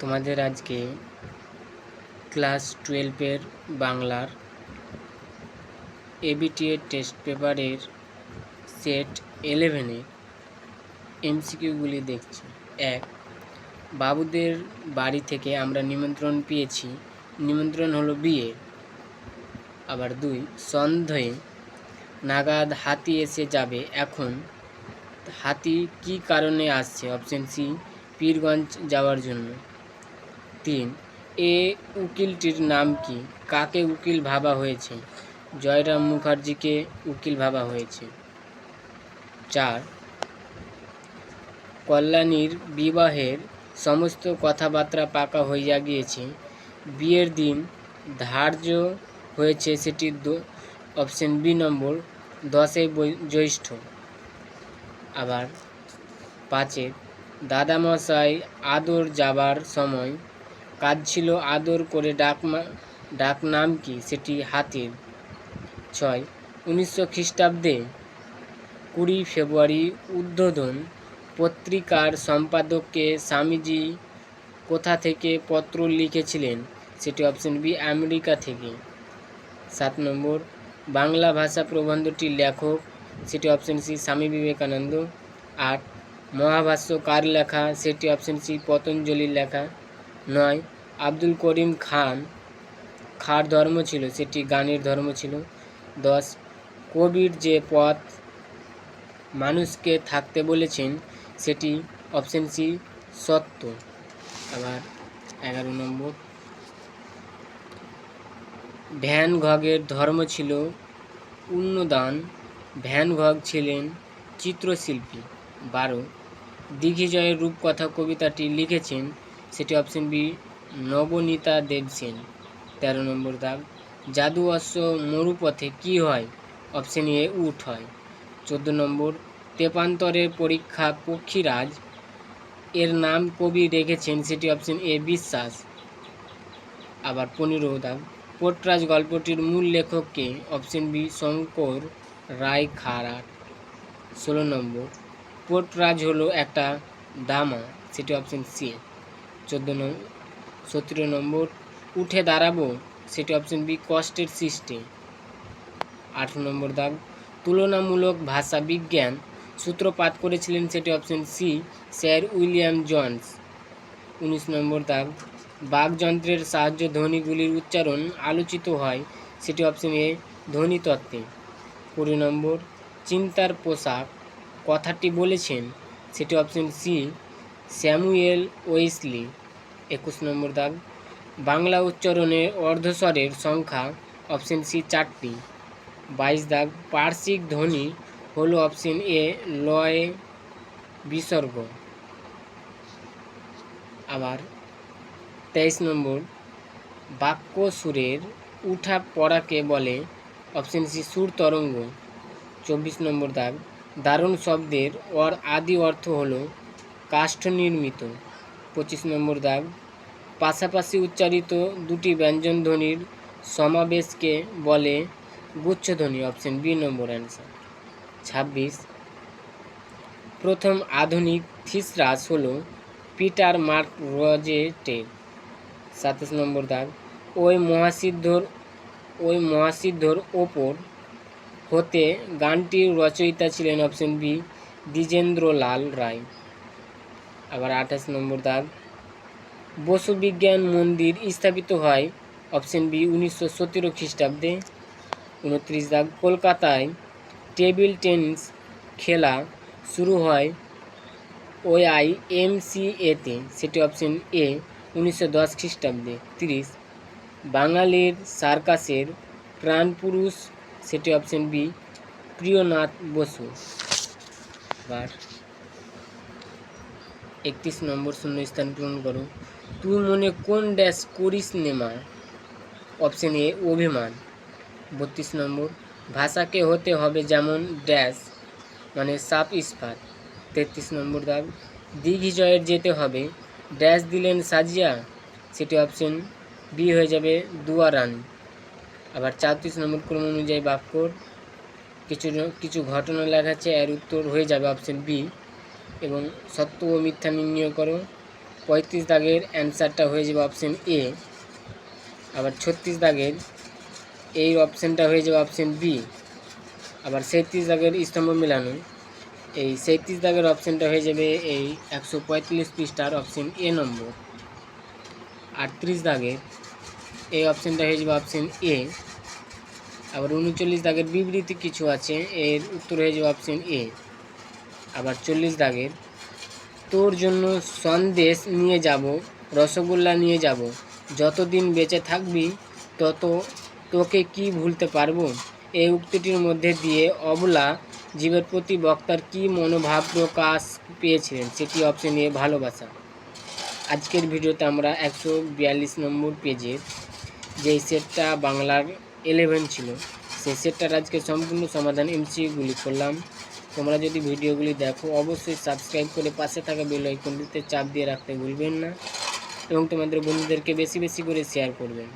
তোমাদের আজকে ক্লাস টুয়েলভের বাংলার এবিটিএ টেস্ট পেপারের সেট ইলেভেনের এমসিকিউগুলি দেখছি। এক, বাবুদের বাড়ি থেকে আমরা নিমন্ত্রণ পেয়েছি। নিমন্ত্রণ হলো বিয়ে। আবার দুই, সন্দেহে নাগাদ হাতি এসে যাবে। এখন হাতি কি কারণে আসছে? অপশন সি, পীরগঞ্জ যাওয়ার জন্য। তিন। এ উকিলটির নাম কি? কাকে উকিল ভাবা হয়েছে? জয়রাম মুখার্জিকে উকিল ভাবা হয়েছে। চার। কল্যাণীর বিবাহের সমস্ত কথাবার্তা পাকা হইয়া গিয়েছে। বিয়ের দিন ধার্য হয়েছে সেটি অপশন বি নম্বর দশই বৈ- জ্যৈষ্ঠ। আবার পাঁচের দাদামশাই আদর যাবার সময় কাজ ছিল আদর করে ডাক ডাক নাম কি সেটি হাতির ছয়। উনিশশো খ্রিস্টাব্দে কুড়ি ফেব্রুয়ারি উদ্বোধন পত্রিকার সম্পাদককে স্বামীজি কোথা থেকে পত্র লিখেছিলেন সেটি অপশন বি আমেরিকা থেকে। সাত নম্বর, বাংলা ভাষা প্রবন্ধটির লেখক সেটি অপশন সি স্বামী বিবেকানন্দ। আট, মহাভাষ্য কার লেখা সেটি অপশন সি পতঞ্জলির লেখা। নয় আব্দুল করিম খান, খার ধর্ম ছিল, সেটি গানের ধর্ম ছিল। দশ, কবির যে পথ মানুষকে থাকতে বলেছেন, সেটি অপশন সি, সত্য। আবার এগারো নম্বর। ভ্যান ঘগের ধর্ম ছিল উন্নদান। ভ্যান ঘগ ছিলেন চিত্রশিল্পী। বারো, দিঘিজয়ের রূপকথা কবিতাটি লিখেছেন, সেটি অপশন বি নবনীতা দেবসেন তেরো নম্বর দাগ। জাদু অশ্ব মরুপথে কি হয়? অপশন এ উঠ হয়। চোদ্দ নম্বর, তেপান্তরের পরীক্ষা পক্ষীরাজ। এর নাম কবি রেখেছেন, সেটি অপশন এ বিশ্বাস। আবার পনেরো দাগ। পোটরাজ গল্পটির মূল লেখককে অপশন বি শঙ্কর রায় খারাট ষোলো নম্বর, পোটরাজ হলো একটা দামা, সেটি অপশন সি চোদ্দ নম্বর সতেরো নম্বর, উঠে দাঁড়াবো, সেটি অপশন বি কষ্টের সৃষ্টি। আঠেরো নম্বর দাগ, তুলনামূলক ভাষা বিজ্ঞান, সূত্রপাত করেছিলেন সেটি option C sir William Jones. উনিশ নম্বর দাগ, বাকযন্ত্রের সাহায্যে ধ্বনিগুলির উচ্চারণ আলোচিত হয়, সেটি অপশন এ ধ্বনি তত্ত্বে কুড়ি নম্বর, চিন্তার পোশাক, কথাটি বলেছেন, সেটি অপশন সি স্যামুয়েল ওয়েসলি। একুশ নম্বর দাগ। বাংলা উচ্চারণে অর্ধস্বরের সংখ্যা অপশন সি চারটি। বাইশ দাগ পার্শ্বিক ধ্বনি হলো অপশন এ, লয়, বিসর্গ। আবার তেইশ নম্বর, বাক্য সুরের উঠা পড়াকে বলে অপশন সি সুর তরঙ্গ। চব্বিশ নম্বর দাগ, দারুণ শব্দের অর আদি অর্থ হলো কাষ্ঠ নির্মিত। পঁচিশ নম্বর দাগ। পাশাপাশি উচ্চারিত দুটি ব্যঞ্জনধ্বনির সমাবেশকে বলে গুচ্ছধ্বনি অপশন বি নম্বর অ্যান্সার ছাব্বিশ, প্রথম আধুনিক থিসরাস হলো পিটার মার্ক রজেটের। সাতাশ নম্বর দাগ, ওই মহাসিদ্ধর ওই মহাসিদ্ধর ওপর হতে গানটির রচয়িতা ছিলেন অপশন বি দ্বিজেন্দ্রলাল রায়। আবার আঠাশ নম্বর দাগ। বসু বিজ্ঞান মন্দির স্থাপিত হয় অপশন বি উনিশশো সতেরো খ্রিস্টাব্দে। উনত্রিশ দাগ কলকাতায়। টেবিল টেনিস খেলা শুরু হয় ওই আই এম সি এতে সেটি অপশন এ উনিশশো দশ খ্রিস্টাব্দে। তিরিশ, বাঙালির সার্কাসের প্রাণপুরুষ সেটি অপশন বি প্রিয়নাথ বসু। এবার একত্রিশ নম্বর শূন্য স্থান পূরণ করো। তুই মনে কোন ড্যাশ করিস নেমা অপশন এ অভিমান। বত্রিশ নম্বর, ভাষাকে হতে হবে যেমন ড্যাশ মানে সাপ ইস্পাত। তেত্রিশ নম্বর দাগ, দিঘিজয়ের যেতে হবে। ড্যাশ দিলেন সাজিয়া, সেটি অপশন বি হয়ে যাবে দুয়ারানি। আবার চারত্রিশ নম্বর ক্রম অনুযায়ী বাক্যর কিছু কিছু ঘটনা লেখা আছে এর উত্তর হয়ে যাবে অপশন বি এবং সত্য ও মিথ্যা নির্ণয় করো। পঁয়ত্রিশ দাগের অ্যান্সারটা হয়ে যাবে অপশন এ। আবার ছত্রিশ দাগের এই অপশানটা হয়ে যাবে অপশন বি। আবার সাঁত্রিশ দাগের স্তম্ভ মেলানো। এই সাঁত্রিশ দাগের অপশানটা হয়ে যাবে এই একশো পঁয়তাল্লিশ পৃষ্ঠার অপশন এ নম্বর। আটত্রিশ দাগের এই অপশানটা হয়ে যাবে অপশন এ। আবার উনচল্লিশ দাগের বিবৃতি কিছু আছে, এর উত্তর হয়ে যাবে অপশন এ। আবার চল্লিশ দাগের। তোর জন্য সন্দেশ নিয়ে যাব, রসগোল্লা নিয়ে যাব। যতদিন বেঁচে থাকবি, তত তোকে কি ভুলতে পারব? এই উক্তিটির মধ্যে দিয়ে অবলা জীবের প্রতি বক্তার কি মনোভাব প্রকাশ পেয়েছিলেন সেটি অপশন নিয়ে ভালোবাসা। আজকের ভিডিওতে আমরা একশো বিয়াল্লিশ নম্বর পেজের যেই সেটটা বাংলার ইলেভেন ছিল, সেই সেটটার আজকে সম্পূর্ণ সমাধান এমসিগুলি করলাম। তোমরা যদি ভিডিওগুলি দেখো, অবশ্যই সাবস্ক্রাইব করে পাশে থাকা বেল আইকনটিতে চাপ দিয়ে রাখতে ভুলবেন না। এবং তোমাদের বন্ধুদেরকে বেশি বেশি করে শেয়ার করবেন।